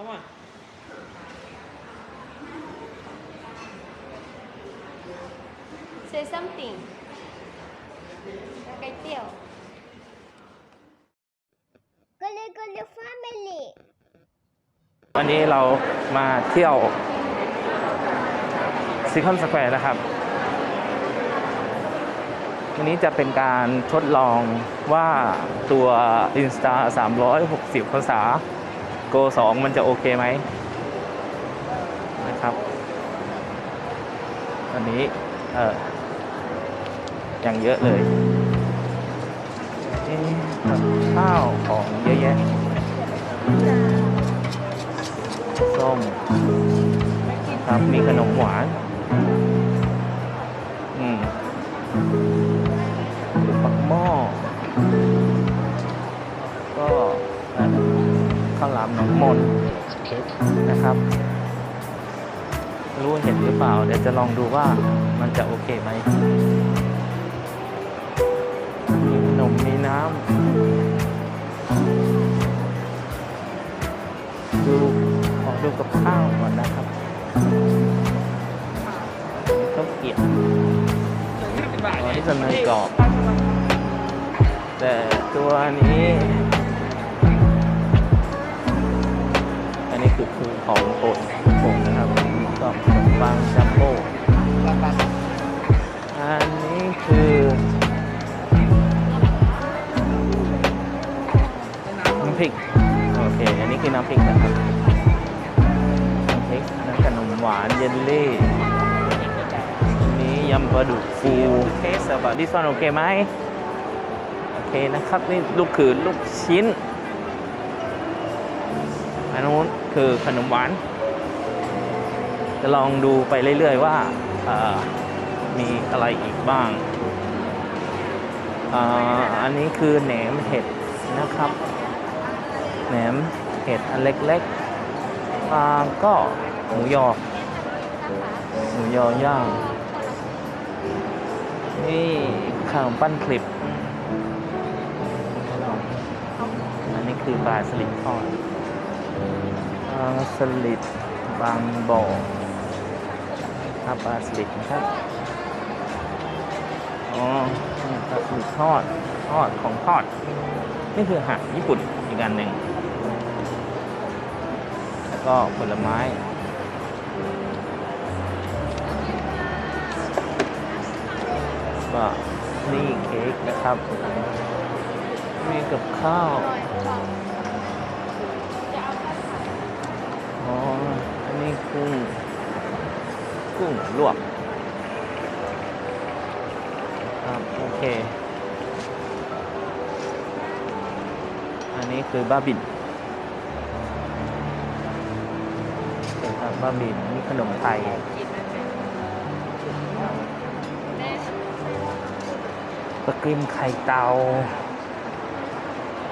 Come on. Say something ไก่เตี๋ยวก็เลยก็เลยฟามิลี่วันนี้เรามาเที่ยวซิคอนสแควร์นะครับ วันนี้จะเป็นการทดลองว่าตัว Insta 360ภาษา Go 2มันจะโอเคไหมนะครับ อันนี้เออยังเยอะเลยนี่ข้าวของเยอะแยะส้มครับมีขนมหวานาวหลามหนองมนนะครับไม่รู้เห็นหรือเปล่า เดี๋ยวจะลองดูว่ามันจะโอเคไหมมีขนมมีน้ำดูขอดูกับข้าวก่อนนะครับข้าวเกรี๊ยวอ๋อนี่จะเนยกรอบ แต่ตัวนี้อัน พริก โอเค อันนี้คือน้ำพริกนะครับน้ำพริกน้ำขนมหวานเยลลี่อันนี้ยำปลาดุกฟูเทสแบบ this one โอเคไหมโอเคนะครับ นี่ลูกคือลูกชิ้น อันนู้นคือขนมหวาน จะลองดูไปเรื่อยๆว่าเอ่อมีอะไรอีกบ้างอ่าอันนี้คือแหนมเห็ดนะครับ แหนมเห็ดอันเล็กๆอ่าก็หมูยอ หมูยอย่างนี่ขนมปั้นคลิป อันนี้คือปลาสลิดทอดปลาสลิดบางบ่อครับปลาสลิดนะครับอ๋อปลาสลิดทอดทอดของทอด นี่คืออาหารญี่ปุ่นอีกอันหนึ่ง แล้วก็ผลไม้ก็นี่เค้กนะครับ มีกับข้าวอ๋ออันนี้กุ้งกุ้งลวกครับโอเค อันนี้คือบ้าบินโอเคครั บบาบินนี่ขนมไทยปลากริมไข่เตา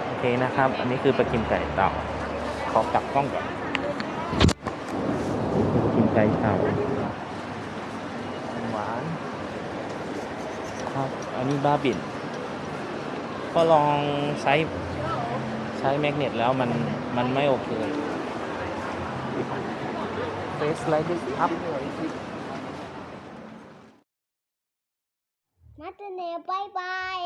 โอเคนะครับ อันนี้คือปลากริมไก่เตาขอกลับกล้องก่อนปลากิมไก่เตาหวานครับอันนี้บ้าบินก็ลองใช้ใช้แมกเนตแล้วมันมันไม่โอเค Face like this up มาตเนบายบาย